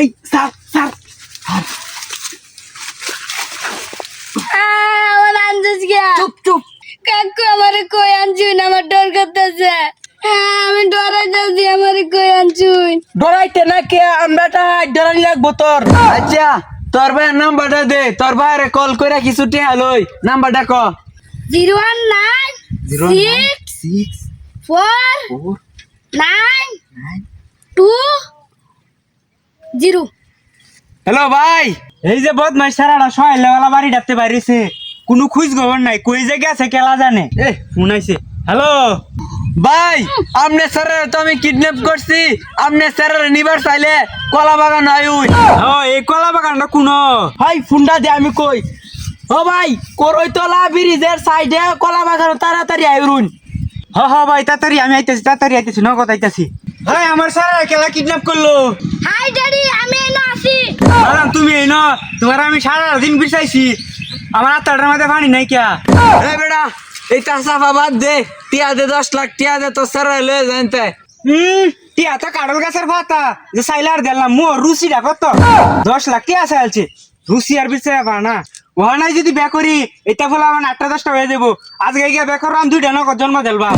এই sir sir. আমার আনছিস গিয়া চুপ চুপ। কাকু আমার কই আনছুন? আমার ডর করতেছে। আমি ডরাই যাচ্ছি আমার কই আনছুন? ডরাইতে না কে? আমরাটা ডরানি লাগবো তোর। আচ্ছা। তোর ভাইয়ের নাম্বারটা দে তোর ভাইয়ের কল করে কিছু টিয়া লই। নাম্বারটা ক? Zero one nine six six four four nine two zero. Hello ভাই। এই যে বদমাইশ সারাটা সহায় লেওয়ালা বাড়ি ডাকতে পারিছে। কোনো খুঁজ খবর নাই কই যে গেছে কেলা জানে। এ শুনাইছে। হ্যালো। ভাই আমনে স্যারের তো আমি কিডন্যাপ করছি। আমনে স্যারের নিবার চাইলে কলা বাগান আয়ুই ও এই কলা বাগানটা কোনো? ভাই ফোনটা দে আমি কই। ও ভাই করইতলা ব্রিজের সাইডে কলা বাগান তাড়াতাড়ি আয়ুন হ হ ভাই তাড়াতাড়ি আমি আইতেছি তাড়াতাড়ি আইতেছি নগদ আইতেছি। ভাই আমার সারা কেলা কিডন্যাপ করল। হাই ড্যাডি আমি এনে আসি ম্যাডাম তুমি এই ন তোমার আমি সারা দিন বিচাইছি আমার আত্মাটার মধ্যে পানি নাই কিয়া। এ বেড়া এই তাসাফা বাদ দে, টিয়া দে দশ লাখ, টিয়া দে তো স্যার লয়ে জানতে। হুম, টিয়া তো কাডল গাছের পাতা, যে সাইলার দিলাম মোর রুসিটা কত? দশ লাখ টিয়া সাইলছে রুসি আর বিচারে না। ওহানাই যদি বে করি এটা ফলে আমার আটটা দশটা হয়ে যাব। আজকে গিয়ে বে করো আমি দুইটা নগদ জন্ম দিলবা।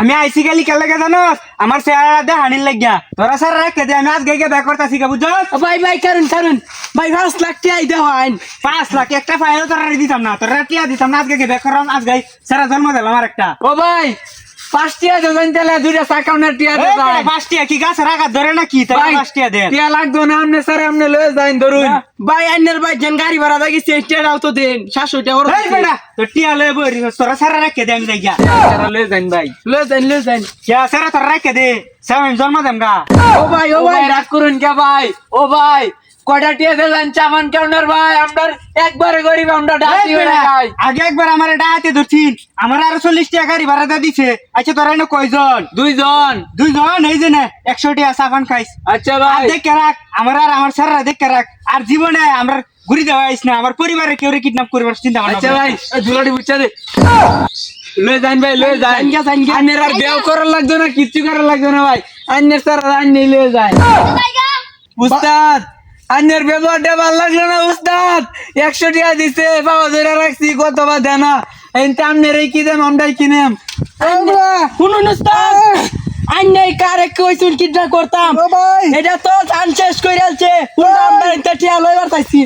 আমি আইসি গেলি কেলে গে জানো আমার চেহারা দে হানির লাগিয়া। তোরা স্যার রেখে দে আমি আজকে গিয়ে বে করতে কে বুঝছ ও ভাই ভাই কারণ কারণ। ভাই পাঁচ লাখ টিয়া দেওয়া আইন পাঁচ লাখ একটা ফাইলও তোরা দিতাম না তোরা টিয়া দিতাম না আজকে গিয়ে বে করো আজকে স্যারা জন্ম দিলাম আমার একটা। ও ভাই পাঁচটিয়া দেবেন তাহলে দুইটা সাকাউনের টিয়া দেবেন পাঁচটিয়া কি গাছ রাখা ধরে না কি তাহলে পাঁচটিয়া দেন। টিয়া লাগতো না আমনে স্যার আমনে লয়ে যাইন ধরুন। হ্যাঁ। ভাই আইনের ভাই যেন গাড়ি ভাড়া দাগি সে টিয়াটাও তো দেন। শাশুটা ওর এই বেটা তো টিয়া লয়ে বরি সরা সারা রাখে দেন যাই গিয়া সারা লয়ে যাইন ভাই। লয়ে যাইন লয়ে যাইন। কে সারা তো রাখে দে। সামনে জন্ম দেন গা। ও ভাই ও ভাই রাগ করুন কে ভাই? ও ভাই কয়টা টিয়া দিলেন চামান কাউন্টার ভাই? আমরা একবারে গরিব আমরা ডাকি যাই আগে একবার আমার ডাহাতে ধরছিন আমার আরও চল্লিশ টাকা গাড়ি ভাড়া দিয়ে দিছে। আচ্ছা তোরা এনে কয়জন? দুইজন। দুইজন? এই যে না একশো টাকা সাফান খাইস। আচ্ছা আর ভাই দেখে রাখ আমার আর আমার স্যাররা দেখে রাখ। আর জীবনে আমার ঘুরি দেওয়া আইস না আমার পরিবারে কেউ কিডন্যাপ করবার চিন্তা আচ্ছা ভাই ধুলাটি বুঝছে দে। লয়ে যাইন ভাই লয়ে গিয়া। আইনের আর দেও করার লাগতো না কিচ্ছু করার লাগতো না ভাই। আইনের স্যার আইন লয়ে যায় উস্তাদ আইনের ব্যবহারটা ভালো লাগল না উস্তাদ? একশো টাকা দিছে বাবা ধরে রাখছি কত বা দেনা এই আমনের এই কি দেন আমরাই কিনেম শুনুন উস্তাদ। এই। কারে কইছুন কিডনা করতাম? এটা তো ধান শেষ করে আলছে আমরা এটা টিয়া লইবার চাইছি